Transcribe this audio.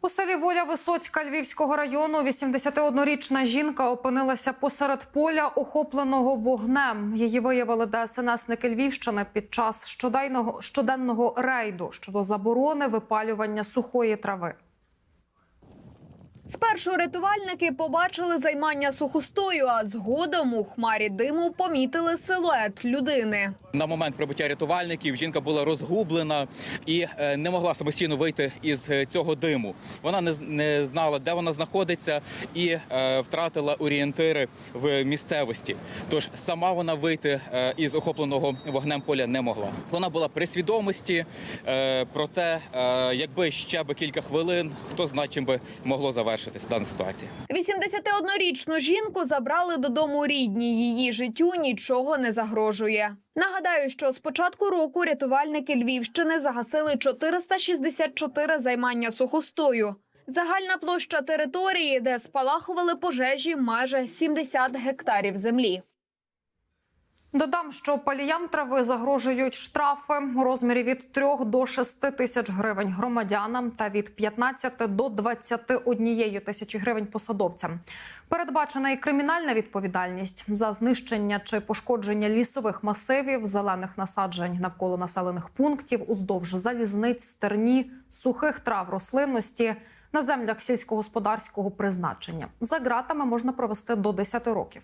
У селі Воля Висоцька Львівського району 81-річна жінка опинилася посеред поля, охопленого вогнем. Її виявили ДСНСники Львівщини під час щоденного, рейду щодо заборони випалювання сухої трави. Спершу рятувальники побачили займання сухостою, а згодом у хмарі диму помітили силует людини. На момент прибуття рятувальників жінка була розгублена і е, не могла самостійно вийти із е, цього диму. Вона не, знала, де вона знаходиться, і е, втратила орієнтири в місцевості. Тож сама вона вийти із охопленого вогнем поля не могла. Вона була при свідомості, проте, якби ще би кілька хвилин, хто знає, чим би могло завершитися дана ситуація. 81-річну жінку забрали додому рідні. Її життю нічого не загрожує. Нагадаю, що з початку року рятувальники Львівщини загасили 464 займання сухостою. Загальна площа території, де спалахували пожежі, майже 70 гектарів землі. Додам, що паліям трави загрожують штрафи у розмірі від 3 до 6 тисяч гривень громадянам та від 15 до 21 тисячі гривень посадовцям. Передбачена і кримінальна відповідальність за знищення чи пошкодження лісових масивів, зелених насаджень навколо населених пунктів, уздовж залізниць, стерні, сухих трав рослинності на землях сільськогосподарського призначення. За ґратами можна провести до 10 років.